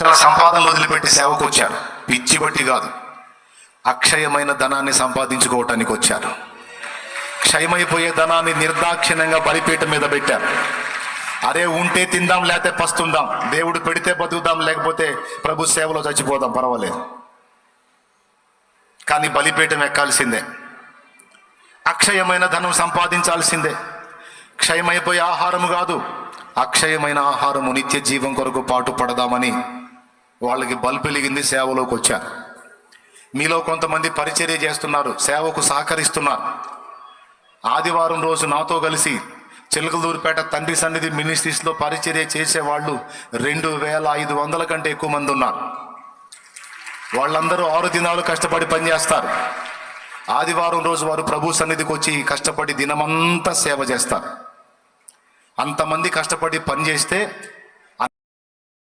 తన సంపాదనలు వదిలిపెట్టి సేవకు వచ్చారు పిచ్చి బట్టి కాదు. అక్షయమైన ధనాన్ని సంపాదించుకోవటానికి వచ్చారు క్షయమైపోయే ధనాన్ని నిర్దాక్షిణ్యంగా బలిపీట మీద పెట్టారు. అరే ఉంటే తిందాం లేకపోతే పస్తుందాం. దేవుడు పెడితే బతుకుదాం లేకపోతే ప్రభు సేవలో చచ్చిపోదాం పర్వాలేదు. కానీ బలిపీఠం ఎక్కాల్సిందే. అక్షయమైన ధనం సంపాదించాల్సిందే. క్షయమైపోయే ఆహారము కాదు. అక్షయమైన ఆహారము నిత్య జీవం కొరకు పాటు పడదామని వాళ్ళకి బల్బు వెలిగింది సేవలోకి వచ్చారు. మీలో కొంతమంది పరిచర్య చేస్తున్నారు సేవకు సహకరిస్తున్నారు. ఆదివారం రోజు నాతో కలిసి చిలకలూరుపేట తండ్రి సన్నిధి మినిస్ట్రీస్లో పరిచర్య చేసే వాళ్ళు రెండు వేల ఐదు వందల కంటే ఎక్కువ మంది ఉన్నారు. వాళ్ళందరూ ఆరు దినాలు కష్టపడి పనిచేస్తారు. ఆదివారం రోజు వారు ప్రభు సన్నిధికి వచ్చి కష్టపడి దినమంతా సేవ చేస్తారు. అంతమంది కష్టపడి పనిచేస్తే